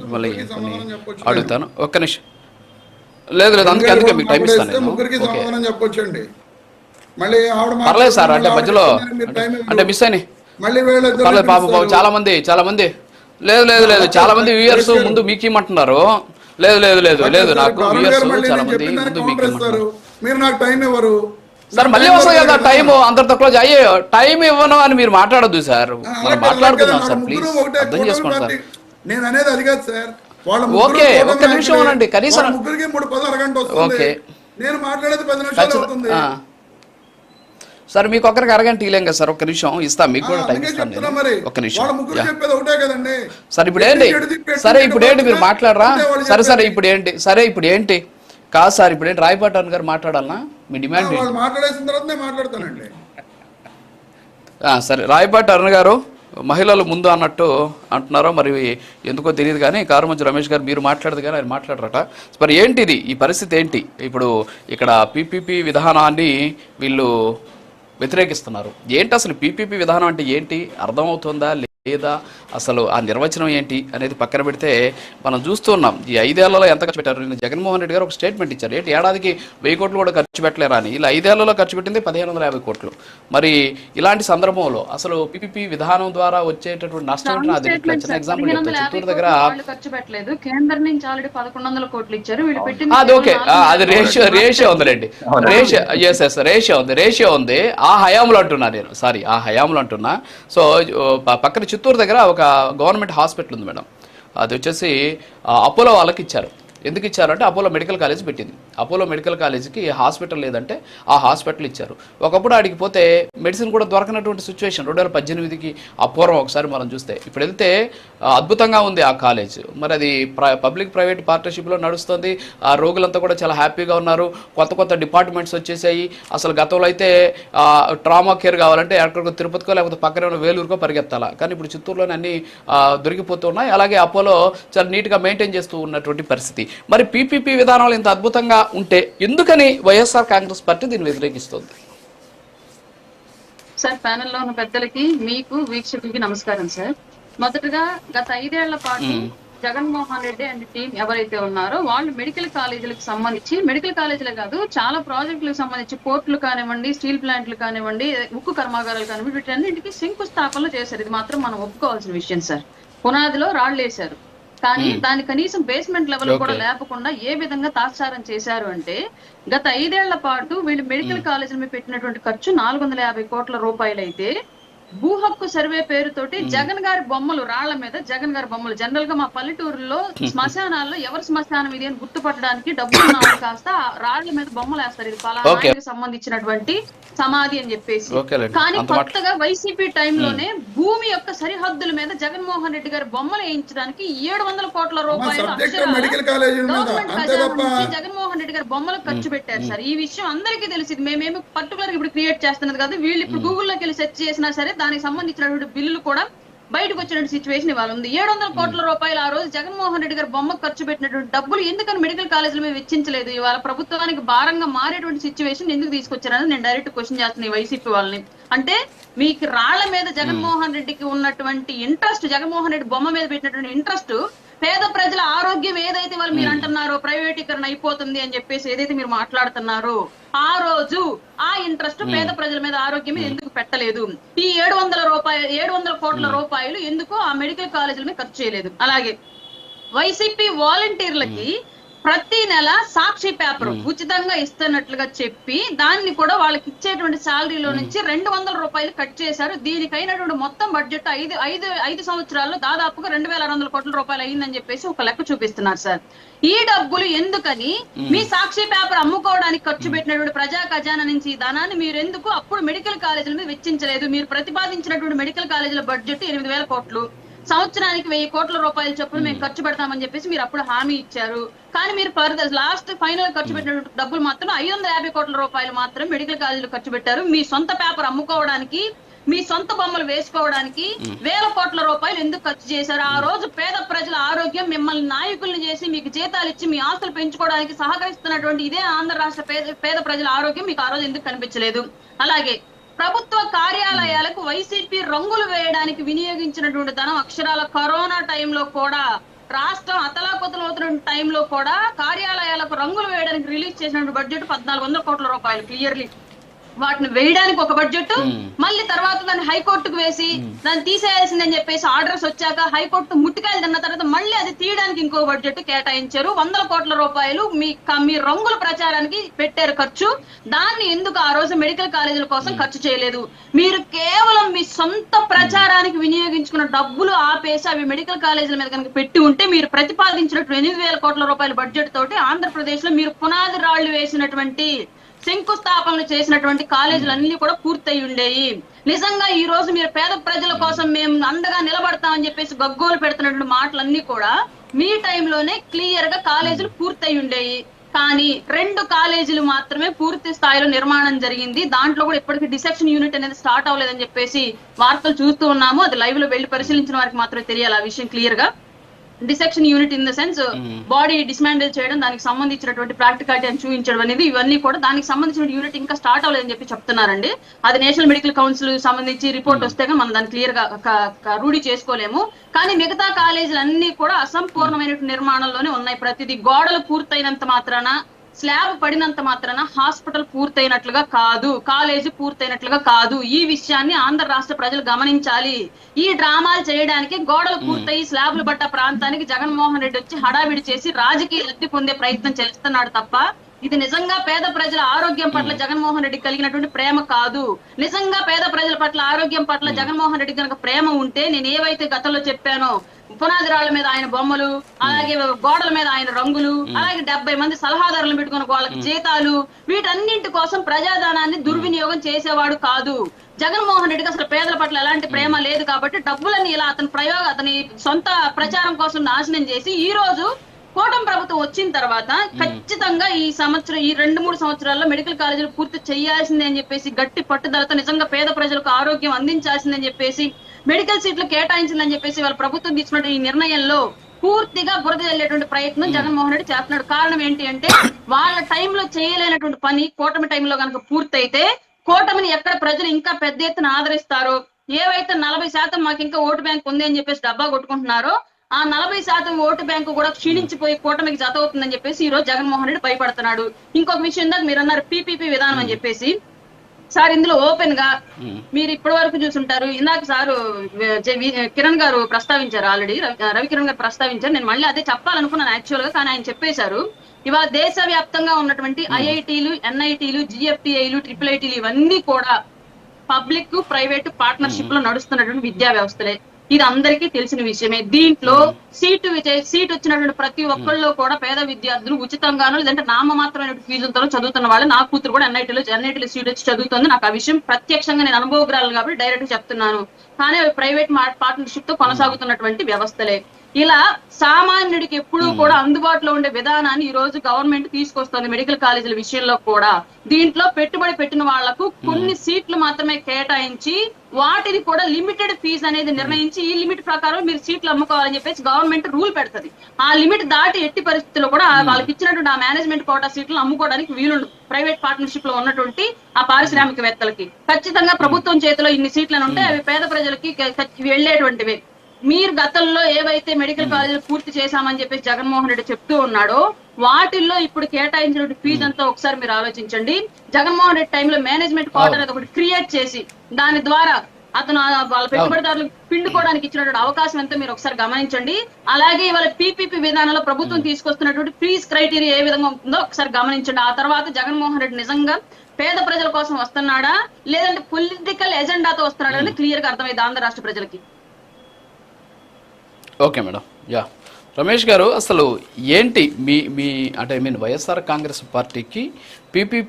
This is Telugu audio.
మిమ్మల్ని కొన్ని. అడుగుతాను. ఒక్క నిమిషం. లేదు లేదు అందుకే అందుకే మీకు టైం ఇస్తాను నేను. చెప్పొచ్చండి. మళ్ళీ పర్లేదు సార్ అంటే మధ్యలో. అంటే మిస్ అయినాయి. పర్లేదు పాప పాపం చాలా మంది చాలా మంది. లేదు లేదు లేదు చాలా మంది వ్యూయర్స్ ముందు మీకు ఇమ్మంటున్నారు లేదు లేదు లేదు లేదు నాకు వ్యూయర్స్ చాలా మంది మీకు కౌంటర్ ఇస్తారు. ఇమ్మంటున్నారు మీరు నాకు టైం ఇవ్వరు. సార్ మళ్ళీ టైం వస్తుంది కదా టైం అందరితో క్లోజ్ అయ్యే టైం ఇవ్వను అని మీరు మాట్లాడొద్దు సార్. మనం మాట్లాడుకుందాం సార్ ప్లీజ్ అర్థం చేసుకోండి సార్. నేను అనేది అది కాదు సార్. వాళ్ళ ముగ్గురికి మూడు పది అరగంట వస్తుంది. నేను మాట్లాడేది పది నిమిషాలు అవుతుంది. సార్ మీకు ఒక్కరికి అరగంట ఇలేం కదా సార్ ఒక్క నిమిషం ఇస్తా మీకు కూడా టైం ఇస్తాను ఒక్క నిమిషం. సరే ఇప్పుడు ఏంటి? సరే ఇప్పుడు ఏంటి? మీరు? మాట్లాడరా? సరే సరే. ఇప్పుడు ఏంటి? సరే ఇప్పుడు ఏంటి? కాదు సార్ ఇప్పుడు ఏంటి? రాయపాటి అరుణ్ గారు మాట్లాడాలనా? మీ డిమాండ్ మాట్లాడేసిన తర్వాత మాట్లాడతానండి. సరే రాయపాటి అరుణ్ గారు. మహిళలు ముందు అన్నట్టు అంటున్నారో మరి ఎందుకో తెలియదు కానీ కారుమంచి రమేష్ గారు మీరు మాట్లాడదు కానీ ఆయన మాట్లాడరట. మరి ఏంటిది? ఈ పరిస్థితి ఏంటి? ఇప్పుడు ఇక్కడ పీపీపీ విధానాన్ని వీళ్ళు వ్యతిరేకిస్తున్నారు. ఏంటి అసలు పీపీపీ విధానం అంటే ఏంటి? అర్థమవుతుందా? లేదా అసలు ఆ నిర్వచనం ఏంటి అనేది పక్కన పెడితే మనం చూస్తున్నాం ఈ ఐదేళ్ళలో ఎంత ఖర్చు పెట్టారు? నిన్న జగన్మోహన్ రెడ్డి గారు ఒక స్టేట్మెంట్ ఇచ్చారు. ఏంటి? ఏడాదికి వెయ్యి కోట్లు కూడా ఖర్చు పెట్టలేరా అని. ఇలా ఐదేళ్ళలో ఖర్చు పెట్టింది పదిహేను వందల యాభై కోట్లు. మరి ఇలాంటి సందర్భంలో అసలు పీపీపీ విధానం ద్వారా వచ్చేటటువంటి నష్టం. చిన్న ఎగ్జాంపుల్ చిత్తూరు దగ్గర వాళ్ళు ఖర్చు పెట్టలేదు. కేంద్రం నుంచి ఆల్రెడీ పదకొండు వందల కోట్లు ఇచ్చారు. అది ఓకే. అది రేషియో. రేషియో ఉందిలేండి రేషియో ఎస్ ఎస్ రేషియో ఉంది రేషియో ఉంది. ఆ హయాంలో అంటున్నా నేను. సారీ ఆ హయాంలో అంటున్నా. సో పక్కన చిత్తూరు దగ్గర ఒక గవర్నమెంట్ హాస్పిటల్ ఉంది మేడం. అది వచ్చేసి అపోలో వాళ్ళకి ఇచ్చారు. ఎందుకు ఇచ్చారంటే అపోలో మెడికల్ కాలేజ్ పెట్టింది. అపోలో మెడికల్ కాలేజీకి హాస్పిటల్ లేదంటే ఆ హాస్పిటల్ ఇచ్చారు. ఒకప్పుడు ఆడికి పోతే మెడిసిన్ కూడా దొరకనటువంటి సిచ్యువేషన్. రెండు వేల పద్దెనిమిదికి అపూర్వం ఒకసారి మనం చూస్తే. ఇప్పుడు వెళ్తే అద్భుతంగా ఉంది ఆ కాలేజ్. మరి అది పబ్లిక్ ప్రైవేట్ పార్ట్నర్షిప్లో నడుస్తుంది. ఆ రోగులంతా కూడా చాలా హ్యాపీగా ఉన్నారు. కొత్త కొత్త డిపార్ట్మెంట్స్ వచ్చేసాయి. అసలు గతంలో అయితే ట్రామా కేర్ కావాలంటే ఎక్కడికో తిరుపతికో లేకపోతే పక్కనే ఉన్న వేలూరుకో పరిగెత్తాలా? కానీ ఇప్పుడు చిత్తూరులోనే అన్ని దొరికిపోతున్నాయి అలాగే అపోలో చాలా నీట్గా మెయింటైన్ చేస్తూ ఉన్నటువంటి పరిస్థితి. మరి పీపీపీ విధానాలు ఇంత అద్భుతంగా ఉంటే ఎందుకని వైఎస్ఆర్ కాంగ్రెస్ పార్టీ దీన్ని వ్యతిరేకిస్తుంది? సార్ ప్యానెల్లో ఉన్న పెద్దలకి మీకు వీక్షకులకి నమస్కారం సార్. మొదటగా గత ఐదేళ్ళ పాటు జగన్మోహన్ రెడ్డి అండ్ టీం ఎవరైతే ఉన్నారో వాళ్ళు మెడికల్ కాలేజీలకు సంబంధించి మెడికల్ కాలేజీలే కాదు చాలా ప్రాజెక్టులకు సంబంధించి పోర్టులు కానివ్వండి స్టీల్ ప్లాంట్లు కానివ్వండి ఉక్కు కర్మాగారాలు కానివ్వండి వీటన్నింటికి శంకుస్థాపనలు చేశారు. ఇది మాత్రం మనం ఒప్పుకోవాల్సిన విషయం సార్. పునాదిలో రాళ్ళు వేశారు. కానీ దాని కనీసం బేస్మెంట్ లెవెల్ కూడా. లేకుండా ఏ విధంగా తాత్సారం చేశారు అంటే గత ఐదేళ్ళ పాటు వీళ్ళు మెడికల్ కాలేజీల మీద పెట్టినటువంటి ఖర్చు నాలుగు వందల యాభై కోట్ల రూపాయలు అయితే భూ హక్కు సర్వే పేరుతోటి జగన్ గారి బొమ్మలు రాళ్ళ మీద జగన్ గారి బొమ్మలు. జనరల్గా మా పల్లెటూరులో శ్మశానాల్లో ఎవరి శ్మశానం ఇది అని గుర్తుపట్టడానికి డబ్బులు కాస్త రాళ్ళ మీద బొమ్మలు వేస్తారు. ఇది. పలానాకి సంబంధించినటువంటి సమాధి అని చెప్పేసి. కానీ కొత్తగా వైసీపీ టైంలోనే భూమి యొక్క సరిహద్దుల మీద జగన్మోహన్ రెడ్డి గారి బొమ్మలు వేయించడానికి ఏడు వందల కోట్ల రూపాయలు గవర్నమెంట్ అంతే ఖజానా నుంచి జగన్మోహన్ రెడ్డి గారు బొమ్మలకు ఖర్చు పెట్టారు సార్. ఈ విషయం అందరికీ తెలిసింది మేమేమి పర్టికులర్ ఇప్పుడు క్రియేట్ చేస్తున్నది కాదు. వీళ్ళు ఇప్పుడు గూగుల్లోకి వెళ్ళి సెర్చ్ చేసినా సరే దానికి సంబంధించినటువంటి బిల్లులు కూడా బయటకు వచ్చినటువంటి సిచ్యువేషన్ ఇవాళ ఉంది. ఏడు వందల కోట్ల రూపాయలు ఆ రోజు జగన్మోహన్ రెడ్డి గారు బొమ్మకు ఖర్చు పెట్టినటువంటి డబ్బులు ఎందుకని మెడికల్ కాలేజీల మీద వెచ్చించలేదు? ఇవాళ ప్రభుత్వానికి భారంగా మారేటువంటి సిచ్యువేషన్ ఎందుకు తీసుకొచ్చారని నేను డైరెక్ట్ క్వశ్చన్ చేస్తున్నాను ఈ వైసీపీ వాళ్ళని. అంటే మీకు రాళ్ళ మీద జగన్మోహన్ రెడ్డికి ఉన్నటువంటి ఇంట్రెస్ట్ జగన్మోహన్ రెడ్డి బొమ్మ మీద పెట్టినటువంటి ఇంట్రెస్ట్ పేద ప్రజల ఆరోగ్యం ఏదైతే వాళ్ళు మీరు అంటున్నారో ప్రైవేటీకరణ అయిపోతుంది అని చెప్పేసి ఏదైతే మీరు మాట్లాడుతున్నారో ఆ రోజు ఆ ఇంట్రెస్ట్ పేద ప్రజల మీద ఆరోగ్యం మీద ఎందుకు పెట్టలేదు? ఈ ఏడు వందల రూపాయలు ఏడు వందల కోట్ల రూపాయలు ఎందుకు ఆ మెడికల్ కాలేజీల మీద ఖర్చు చేయలేదు? అలాగే వైసీపీ వాలంటీర్లకి ప్రతి నెల సాక్షి పేపర్ ఉచితంగా ఇస్తున్నట్లుగా చెప్పి దాన్ని కూడా వాళ్ళకి ఇచ్చేటువంటి శాలరీలో నుంచి రెండు వందల రూపాయలు కట్ చేశారు. దీనికైనటువంటి మొత్తం బడ్జెట్ ఐదు ఐదు ఐదు సంవత్సరాల్లో దాదాపుగా రెండు వేల ఆరు వందల కోట్ల రూపాయలు అయిందని చెప్పేసి ఒక లెక్క చూపిస్తున్నారు సార్. ఈ డబ్బులు ఎందుకని? మీ సాక్షి పేపర్ అమ్ముకోవడానికి ఖర్చు పెట్టినటువంటి ప్రజా ఖజానా నుంచి ఈ ధనాన్ని మీరు ఎందుకు అప్పుడు మెడికల్ కాలేజీల మీద వెచ్చించలేదు? మీరు ప్రతిపాదించినటువంటి మెడికల్ కాలేజీల బడ్జెట్ ఎనిమిది వేల కోట్లు. సంవత్సరానికి వెయ్యి కోట్ల రూపాయల చొప్పున మేము ఖర్చు పెడతామని చెప్పేసి మీరు అప్పుడు హామీ ఇచ్చారు. కానీ మీరు ఫర్దర్ లాస్ట్ ఫైనల్ ఖర్చు పెట్టిన డబ్బులు మాత్రం ఐదు వందల యాభై కోట్ల రూపాయలు మాత్రం మెడికల్ కాలేజీలు ఖర్చు పెట్టారు. మీ సొంత పేపర్ అమ్ముకోవడానికి మీ సొంత బొమ్మలు వేసుకోవడానికి వేల కోట్ల రూపాయలు ఎందుకు ఖర్చు చేశారు? ఆ రోజు పేద ప్రజల ఆరోగ్యం మిమ్మల్ని నాయకుల్ని చేసి మీకు జీతాలు ఇచ్చి మీ ఆస్తులు పెంచుకోవడానికి సహకరిస్తున్నటువంటి ఇదే ఆంధ్ర రాష్ట్ర పేద పేద ప్రజల ఆరోగ్యం మీకు ఆ రోజు ఎందుకు కనిపించలేదు? అలాగే ప్రభుత్వ కార్యాలయాలకు వైసీపీ రంగులు వేయడానికి వినియోగించినటువంటి ధనం అక్షరాల కరోనా టైంలో కూడా రాష్ట్రం అతలాకుతలం అవుతున్న టైంలో కూడా కార్యాలయాలకు రంగులు వేయడానికి రిలీజ్ చేసినటువంటి బడ్జెట్ పద్నాలుగు వందల కోట్ల రూపాయలు క్లియర్లీ వాటిని వేయడానికి ఒక బడ్జెట్ మళ్ళీ తర్వాత దాన్ని హైకోర్టుకు వేసి దాన్ని తీసేయాల్సిందని చెప్పేసి ఆర్డర్స్ వచ్చాక హైకోర్టు ముట్టికాయలు తిన్న తర్వాత మళ్ళీ అది తీయడానికి ఇంకో బడ్జెట్ కేటాయించారు. వందల కోట్ల రూపాయలు మీ మీ రంగుల ప్రచారానికి పెట్టారు ఖర్చు. దాన్ని ఎందుకు ఆ రోజు మెడికల్ కాలేజీల కోసం ఖర్చు చేయలేదు? మీరు కేవలం మీ సొంత ప్రచారానికి వినియోగించుకున్న డబ్బులు ఆపేసి అవి మెడికల్ కాలేజీల మీద కనుక పెట్టి ఉంటే మీరు ప్రతిపాదించినట్టు ఎనిమిది వేల కోట్ల రూపాయల బడ్జెట్ తోటి ఆంధ్రప్రదేశ్లో మీరు పునాది రాళ్ళు వేసినటువంటి శంకుస్థాపనలు చేసినటువంటి కాలేజీలు అన్ని కూడా పూర్తయి ఉండేవి నిజంగా ఈ రోజు మీరు పేద ప్రజల కోసం మేము అండగా నిలబడతామని చెప్పేసి గగ్గోలు పెడుతున్నటువంటి మాటలన్నీ కూడా మీ టైంలోనే క్లియర్గా కాలేజీలు పూర్తయి ఉండేవి కానీ రెండు కాలేజీలు మాత్రమే పూర్తి స్థాయిలో నిర్మాణం జరిగింది. దాంట్లో కూడా ఇప్పటికీ డిసెప్షన్ యూనిట్ అనేది స్టార్ట్ అవ్వలేదని చెప్పేసి వార్తలు చూస్తూ ఉన్నాము. అది లైవ్లో వెళ్ళి పరిశీలించిన వారికి మాత్రమే తెలియాలి ఆ విషయం క్లియర్గా. Dissection unit in the sense body dismantle చేయడం దానికి సంబంధించినటువంటి ప్రాక్టికాలిటీ అని చూపించడం అనేది ఇవన్నీ కూడా దానికి సంబంధించిన యూనిట్ ఇంకా స్టార్ట్ అవ్వలేదని చెప్పి చెప్తున్నారండి. అది నేషనల్ మెడికల్ కౌన్సిల్ సంబంధించి రిపోర్ట్ వస్తే మనం దాన్ని క్లియర్గా రూఢి చేసుకోలేము. కానీ మిగతా కాలేజీలు అన్ని కూడా అసంపూర్ణమైన నిర్మాణంలోనే ఉన్నాయి. ప్రతిదీ గోడలు పూర్తయినంత మాత్రాన స్లాబ్ పడినంత మాత్రాన హాస్పిటల్ పూర్తయినట్లుగా కాదు కాలేజీ పూర్తయినట్లుగా కాదు. ఈ విషయాన్ని ఆంధ్ర రాష్ట్ర ప్రజలు గమనించాలి. ఈ డ్రామాలు చేయడానికి గోడలు పూర్తయి స్లాబ్లు పడ్డ ప్రాంతానికి జగన్మోహన్ రెడ్డి వచ్చి హడావిడి చేసి రాజకీయ లబ్ధి పొందే ప్రయత్నం చేస్తున్నాడు తప్ప ఇది నిజంగా పేద ప్రజల ఆరోగ్యం పట్ల జగన్మోహన్ రెడ్డి కలిగినటువంటి ప్రేమ కాదు. నిజంగా పేద ప్రజల పట్ల ఆరోగ్యం పట్ల జగన్మోహన్ రెడ్డి కనుక ప్రేమ ఉంటే నేను ఏవైతే గతంలో చెప్పానో పునాది రాళ్ళ మీద ఆయన బొమ్మలు అలాగే గోడల మీద ఆయన రంగులు అలాగే డెబ్బై మంది సలహాదారులను పెట్టుకున్న వాళ్ళకి జీతాలు వీటన్నింటి కోసం ప్రజాధనాన్ని దుర్వినియోగం చేసేవాడు కాదు. జగన్మోహన్ రెడ్డికి అసలు పేదల పట్ల ఎలాంటి ప్రేమ లేదు కాబట్టి డబ్బులని ఇలా అతని ప్రయోగ అతని సొంత ప్రచారం కోసం నాశనం చేసి ఈ రోజు కూటమి ప్రభుత్వం వచ్చిన తర్వాత ఖచ్చితంగా ఈ సంవత్సరం ఈ రెండు మూడు సంవత్సరాల్లో మెడికల్ కాలేజీలు పూర్తి చేయాల్సిందే అని చెప్పేసి గట్టి పట్టుదలతో నిజంగా పేద ప్రజలకు ఆరోగ్యం అందించాల్సిందని చెప్పేసి మెడికల్ సీట్లు కేటాయించిందని చెప్పేసి వాళ్ళ ప్రభుత్వం తీసుకున్న ఈ నిర్ణయంలో పూర్తిగా బురద జల్లేటువంటి ప్రయత్నం జగన్మోహన్ రెడ్డి చేస్తున్నాడు. కారణం ఏంటి అంటే వాళ్ళ టైంలో చేయలేనటువంటి పని కూటమి టైంలో కనుక పూర్తయితే కూటమిని ఎక్కడ ప్రజలు ఇంకా పెద్ద ఎత్తున ఆదరిస్తారో ఏవైతే నలభై శాతం మాకు ఇంకా ఓటు బ్యాంక్ ఉంది అని చెప్పేసి డబ్బా కొట్టుకుంటున్నారో ఆ నలభై శాతం ఓటు బ్యాంకు కూడా క్షీణించిపోయి కూటమికి జత అవుతుందని చెప్పేసి ఈ రోజు జగన్మోహన్ రెడ్డి భయపడుతున్నాడు. ఇంకొక విషయం దాకా మీరు అన్నారు పీపీపీ విధానం అని చెప్పేసి. సార్ ఇందులో ఓపెన్గా మీరు ఇప్పటి వరకు చూసుంటారు. ఇందాక సారు కిరణ్ గారు ప్రస్తావించారు ఆల్రెడీ. రవి కిరణ్ గారు ప్రస్తావించారు. నేను మళ్ళీ అదే చెప్పాలనుకున్నాను యాక్చువల్గా కానీ ఆయన చెప్పేశారు. ఇవాళ దేశవ్యాప్తంగా ఉన్నటువంటి ఐఐటీలు ఎన్ఐటీలు జిఎఫ్టిఐలు ట్రిపుల్ ఐటీలు ఇవన్నీ కూడా పబ్లిక్ ప్రైవేట్ పార్ట్నర్షిప్లో నడుస్తున్నటువంటి విద్యా వ్యవస్థలే. ఇది అందరికీ తెలిసిన విషయమే. దీంట్లో సీటు విజయ- సీట్ వచ్చినటువంటి ప్రతి ఒక్కళ్ళు కూడా పేద విద్యార్థులు ఉచితంగాను లేదంటే నామమాత్రమైన ఫీజులతో చదువుతున్న వాళ్ళు. నా కూతురు కూడా ఎన్ఐటీలో ఎన్ఐటీలో సీట్ వచ్చి చదువుతుంది. నాకు ఆ విషయం ప్రత్యక్షంగా నేను అనుభవగ్రాలు కాబట్టి డైరెక్ట్ చెప్తున్నాను. కానీ అవి ప్రైవేట్ పార్ట్నర్షిప్తో కొనసాగుతున్నటువంటి వ్యవస్థలే. ఇలా సామాన్యుడికి ఎప్పుడూ కూడా అందుబాటులో ఉండే విధానాన్ని ఈ రోజు గవర్నమెంట్ తీసుకొస్తుంది మెడికల్ కాలేజీల విషయంలో కూడా. దీంట్లో పెట్టుబడి పెట్టిన వాళ్ళకు కొన్ని సీట్లు మాత్రమే కేటాయించి వాటిని కూడా లిమిటెడ్ ఫీజు అనేది నిర్ణయించి ఈ లిమిట్ ప్రకారం మీరు సీట్లు అమ్ముకోవాలని చెప్పేసి గవర్నమెంట్ రూల్ పెడుతుంది. ఆ లిమిట్ దాటి ఎట్టి పరిస్థితుల్లో కూడా వాళ్ళకి ఇచ్చినటువంటి ఆ మేనేజ్మెంట్ కోటా సీట్లు అమ్ముకోవడానికి వీలుండు. ప్రైవేట్ పార్ట్నర్షిప్లో ఉన్నటువంటి ఆ పారిశ్రామికవేత్తలకి. ఖచ్చితంగా ప్రభుత్వం చేతిలో ఇన్ని సీట్లను ఉంటే అవి పేద ప్రజలకి వెళ్ళేటువంటివి. మీరు గతంలో ఏవైతే మెడికల్ కాలేజీలు పూర్తి చేశామని చెప్పేసి జగన్మోహన్ రెడ్డి చెప్తూ ఉన్నాడో వాటిల్లో ఇప్పుడు కేటాయించిన ఫీజు అంతా ఒకసారి మీరు ఆలోచించండి. జగన్మోహన్ రెడ్డి టైంలో మేనేజ్మెంట్ కోట అనేది ఒకటి క్రియేట్ చేసి దాని ద్వారా అతను వాళ్ళ పెట్టుబడిదారులు పిండుకోవడానికి ఇచ్చినటువంటి అవకాశం ఎంతో మీరు ఒకసారి గమనించండి. అలాగే ఇవాళ పీపీపీ విధానంలో ప్రభుత్వం తీసుకొస్తున్నటువంటి ఫీజ్ క్రైటీరియా ఏ విధంగా ఉంటుందో ఒకసారి గమనించండి. ఆ తర్వాత జగన్మోహన్ రెడ్డి నిజంగా పేద ప్రజల కోసం వస్తున్నాడా? లేదంటే పొలిటికల్ ఎజెండాతో వస్తున్నాడా? అని క్లియర్గా అర్థమైంది ఆంధ్ర రాష్ట్ర ప్రజలకి. Okay madam. యా. రమేష్ గారు అసలు ఏంటి మీ మీ అంటే ఐ మీన్ వైఎస్ఆర్ కాంగ్రెస్ పార్టీకి పీపీ